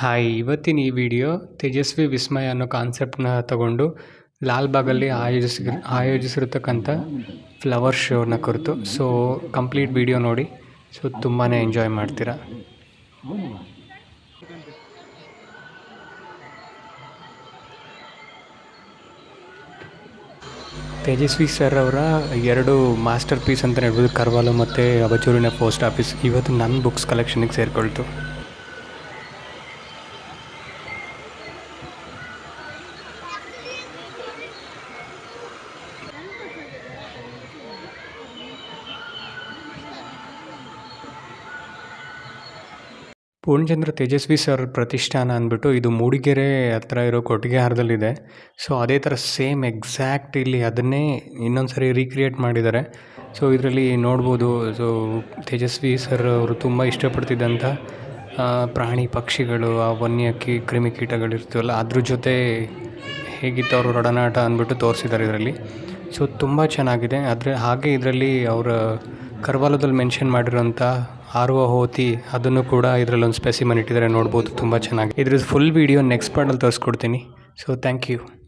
Hi, ಇವತ್ತಿನ ಈ video Tejasvi ವಿಸ್ಮಯ ಅನ್ನೋ ಕಾನ್ಸೆಪ್ಟ್ನ ತಗೊಂಡು ಲಾಲ್ಬಾಗಲ್ಲಿ ಆಯೋಜಿಸಿ, ಆಯೋಜಿಸಿರ್ತಕ್ಕಂಥ ಫ್ಲವರ್ ಶೋನ ಕುರಿತು. ಸೊ ಕಂಪ್ಲೀಟ್ ವಿಡಿಯೋ ನೋಡಿ. ಸೊ ತುಂಬಾ ಎಂಜಾಯ್ ಮಾಡ್ತೀರಾ? ತೇಜಸ್ವಿ ಸರ್ ಅವರ ಎರಡು ಮಾಸ್ಟರ್ ಪೀಸ್ ಅಂತ ಹೇಳ್ಬೋದು. ಕರ್ವಾಲು ಮತ್ತು ಅಬಚೂರಿನ ಪೋಸ್ಟ್ ಆಫೀಸ್. ಇವತ್ತು ನನ್ನ ಬುಕ್ಸ್ ಕಲೆಕ್ಷನಿಗೆ ಸೇರಿಕೊಳ್ತು. ಪೂರ್ಣಚಂದ್ರ ತೇಜಸ್ವಿ ಸರ್ ಪ್ರತಿಷ್ಠಾನ ಅಂದ್ಬಿಟ್ಟು ಇದು ಮೂಡಿಗೆರೆ ಹತ್ರ ಇರೋ ಕೊಟ್ಟಿಗೆಹಾರದಲ್ಲಿದೆ. ಸೊ ಅದೇ ಥರ ಸೇಮ್ ಎಕ್ಸಾಕ್ಟ್ ಇಲ್ಲಿ ಅದನ್ನೇ ಇನ್ನೊಂದು ಸರಿ ರೀಕ್ರಿಯೇಟ್ ಮಾಡಿದ್ದಾರೆ. ಸೊ ಇದರಲ್ಲಿ ನೋಡ್ಬೋದು. ಸೊ ತೇಜಸ್ವಿ ಸರ್ ಅವರು ತುಂಬ ಇಷ್ಟಪಡ್ತಿದ್ದಂಥ ಪ್ರಾಣಿ ಪಕ್ಷಿಗಳು, ಆ ವನ್ಯಕಿ ಕ್ರಿಮಿಕೀಟಗಳಿರ್ತೀವಲ್ಲ ಅದ್ರ ಜೊತೆ ಹೇಗಿತ್ತು ಅವರು ಒಡನಾಟ ಅಂದ್ಬಿಟ್ಟು ತೋರಿಸಿದ್ದಾರೆ ಇದರಲ್ಲಿ. ಸೊ ತುಂಬ ಚೆನ್ನಾಗಿದೆ. ಆದರೆ ಹಾಗೆ ಇದರಲ್ಲಿ ಅವರ ಕರ್ವಾಲದಲ್ಲಿ ಮೆನ್ಷನ್ ಮಾಡಿರೋಂಥ ಆರುವ ಹೋತಿ, ಅದನ್ನು ಕೂಡ ಇದರಲ್ಲಿ ಒಂದು ಸ್ಪೆಸಿಮನ್ ಇಟ್ಟಿದ್ದಾರೆ, ನೋಡ್ಬೋದು, ತುಂಬ ಚೆನ್ನಾಗಿ. ಇದ್ರದ್ದು ಫುಲ್ ವೀಡಿಯೋ ನೆಕ್ಸ್ಟ್ ಪಾರ್ಟಲ್ಲಿ ತೋರಿಸ್ಕೊಡ್ತೀನಿ. So thank you